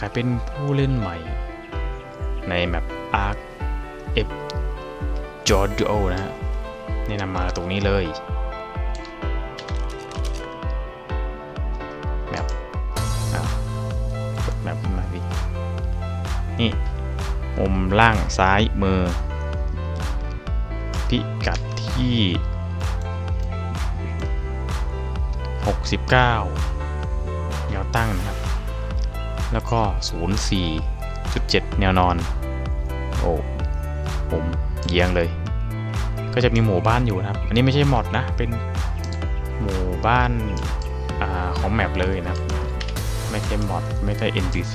กลายเป็นผู้เล่นใหม่ ในแมป Ark F Jordo นะฮะแนะนำมาตรงนี้เลยแมปกดแมปขึ้นมาดินี่มุมล่างซ้ายมือ พิกัดที่ 69แนวตั้งนะครับ แล้วก็ 04.7 แนวนอน โอ้ผมเยียงเลย ก็จะมีหมู่บ้านอยู่นะครับ อันนี้ไม่ใช่มอดนะ เป็นหมู่บ้านอาของแมปเลยนะครับไม่ใช่มอดไม่ใช่ NPC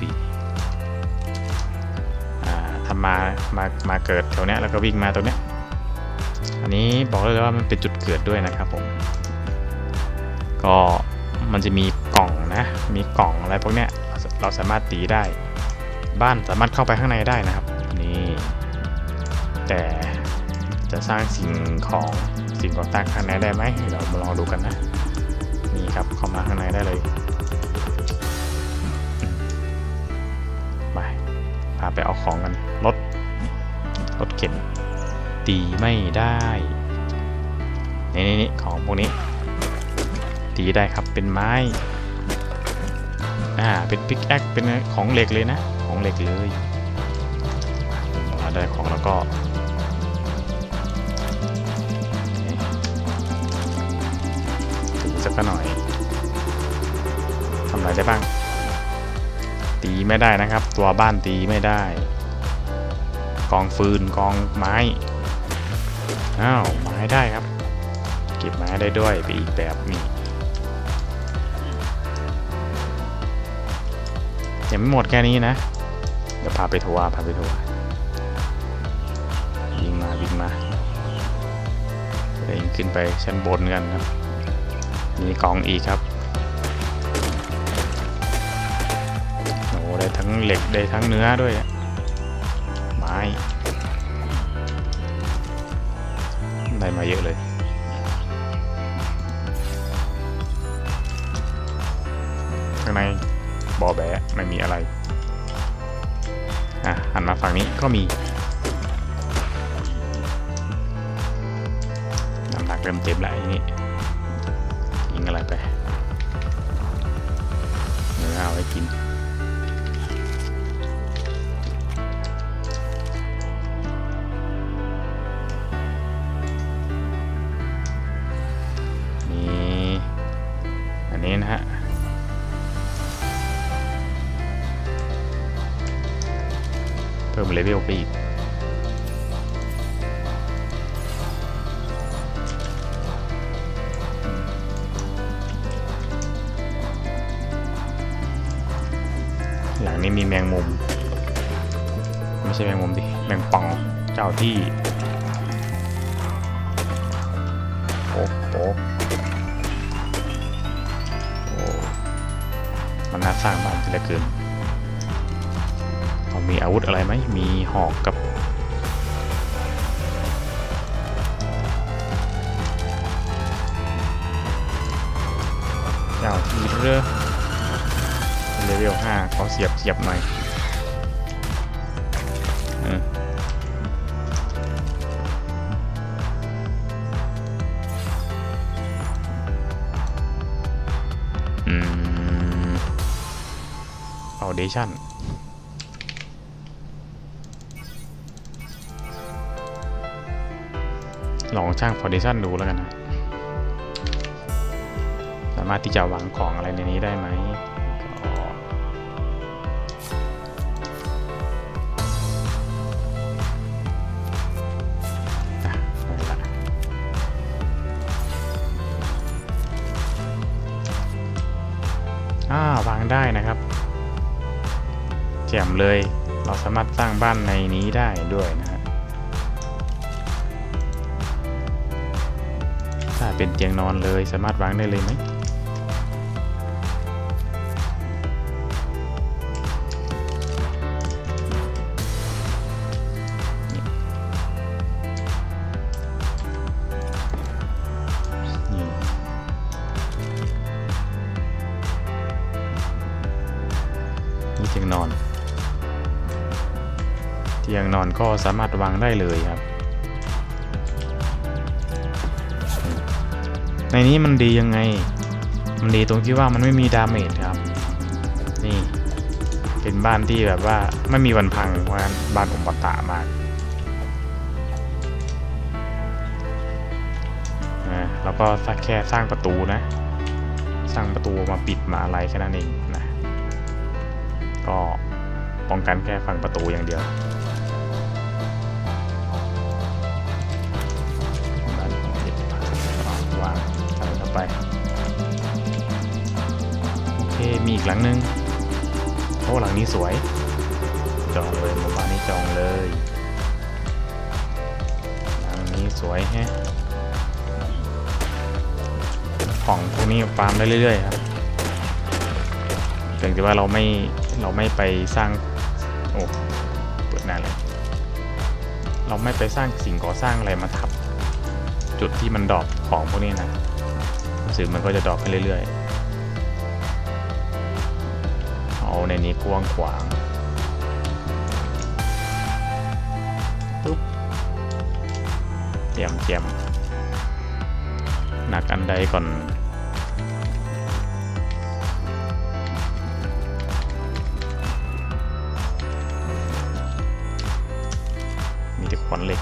อ่าทำมา มา มาเกิดแถวเนี้ยแล้วก็วิ่งมาตรงเนี้ย อันนี้บอกเลยว่ามันเป็นจุดเกิดด้วยนะครับผม ก็มันจะมีกล่องนะ มีกล่องอะไรพวกเนี้ย เราสามารถตีได้ บ้านสามารถเข้าไปข้างในได้นะครับนี่แต่จะสร้างสิ่งของสิ่งก่อสร้างข้างในได้ไหมเรามาลองดูกันนะนี่ครับเข้ามาข้างในได้เลยไปพาไปเอาของกันรถรถเข็นตีไม่ได้นี่นี่ของพวกนี้ตีได้ครับเป็นไม้ อ่า เป็นพิกแอคเป็นของเหล็กเลยนะ ของเหล็กเลยเราได้ของแล้วก็ถือสักหน่อยทำอะไรได้บ้าง ตีไม่ได้นะครับ ตัวบ้านตีไม่ได้ กองฟืนกองไม้ อ้าว ไม้ได้ครับ เก็บไม้ได้ด้วยไปอีกแบบนี่ ยังไม่หมดแค่นี้นะ เดี๋ยวพาไปทัวร์พาไปทัวร์วิ่งมาวิ่งมาเดินขึ้นไปชั้นบนกันครับ มีกล่องอีกครับโอ้ได้ทั้งเหล็กได้ทั้งเนื้อด้วยไม้ได้มาเยอะเลยข้างใน บอแบะไม่มีอะไร อะหันมาฝั่งนี้ก็มี น้ำหนักเริ่มเต็มแล้วอย่างนี้ยิงอะไรไปเนื้อเอาไว้กิน เลเวลไปอีกหลังนี้มีแมงมุม ไม่ใช่แมงมุมดิ แมงป่องเจ้าที่โอ้โหโอ้มันน่าสร้างบ้านเหลือเกิน มีอาวุธอะไรไหมมีหอกกับเจ้าที่เรือเลเวลห้าขอเสียบเสียบหน่อยอืมอืม Foundation ลองช่าง Foundation ดูแล้วกันนะ สามารถที่จะวางของอะไรในนี้ได้ไหมอ่าวางได้นะครับแจ่มเลย เราสามารถสร้างบ้านในนี้ได้ด้วยนะฮะาเป็นเตียงนอนเลย สามารถวางได้เลยไหมนี่เตียงนอน เตียงนอนก็สามารถวางได้เลยครับ ในนี้มันดียังไง มันดีตรงที่ว่ามันไม่มีดาเมจครับ นี่ เป็นบ้านที่แบบว่าไม่มีวันพังว่าะบ้านอมตะมากนะแล้วก็สักแค่สร้างประตูนะ สร้างประตูมาปิดมาอะไรแค่นั้นเองนะ ก็ป้องกันแค่ฝั่งประตูอย่างเดียววาง ไป โอเค มีอีกหลังนึงโอ้หลังนี้สวย จองเลยหมู่บ้านนี้จองเลย หลังนี้สวยแฮะของพวกนี้ฟาร์มได้เรื่อยๆครับเพียงแต่ว่าเราไม่เราไม่ไปสร้างโอ้เปิดน้าเลยเราไม่ไปสร้างสิ่งก่อสร้างอะไรมาทับ จุดที่มันดรอปของพวกนี้นะ สึกมันก็จะดรอปไปเรื่อยๆ เอาในนี้กว้างขวางปุ๊บเตรียมเตรียมหนักอันใดก่อนมีแต่ขวานเหล็ก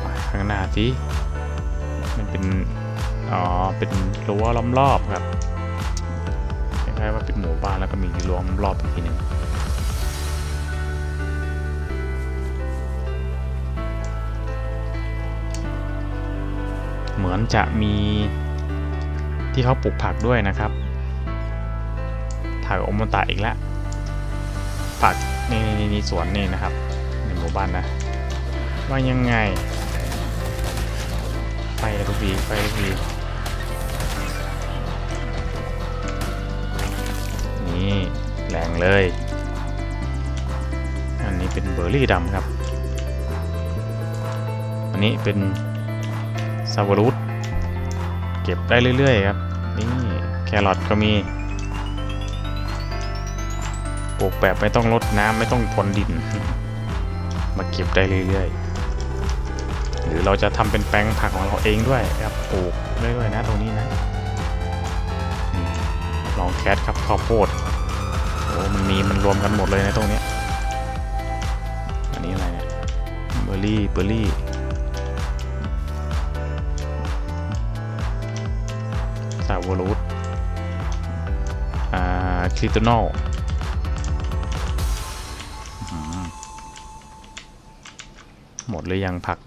ไปข้างหน้าสิ มันเป็น อ๋อ เป็นรั้วล้อมรอบครับคล้ายๆว่าเป็นหมู่บ้านแล้วก็มีรั้วล้อมรอบอีกทีหนึ่งเหมือนจะมีที่เขาปลูกผักด้วยนะครับ ผักอมตะอีกแล้วผักนี่นี่นี่สวนนี่นะครับ ในหมู่บ้านนะ ว่ายังไง กทีไปทุกทีนี่แรงเลย อันนี้เป็นเบอร์รี่ดำครับ อันนี้เป็นซาวรุตเก็บได้เรื่อยๆครับ นี่แครอทก็มีปลูกแบบไม่ต้องรดน้ำไม่ต้องพรวนดิน มาเก็บได้เรื่อยๆ หรือเราจะทำเป็นแปลงผักของเราเองด้วยครับปลูกเรื่อยนะตรงนี้นะลองแคทครับข้าวโพดโอ้มันมีมันรวมกันหมดเลยนะตรงนี้อันนี้อะไรเนี่ยเบอร์รี่เบอร์รี่ซาวรูทอ่าคริตันอลหมดหรือยังผัก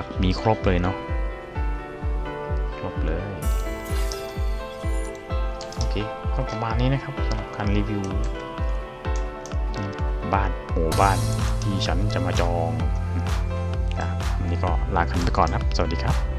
ผักมีครบเลยเนาะครบเลย โอเคก็ประมาณนี้นะครับสำหรับการรีวิว บ้านหมู่บ้านที่ฉันจะมาจองนะครับวันนี้ก็ลากันไปก่อนครับ สวัสดีครับ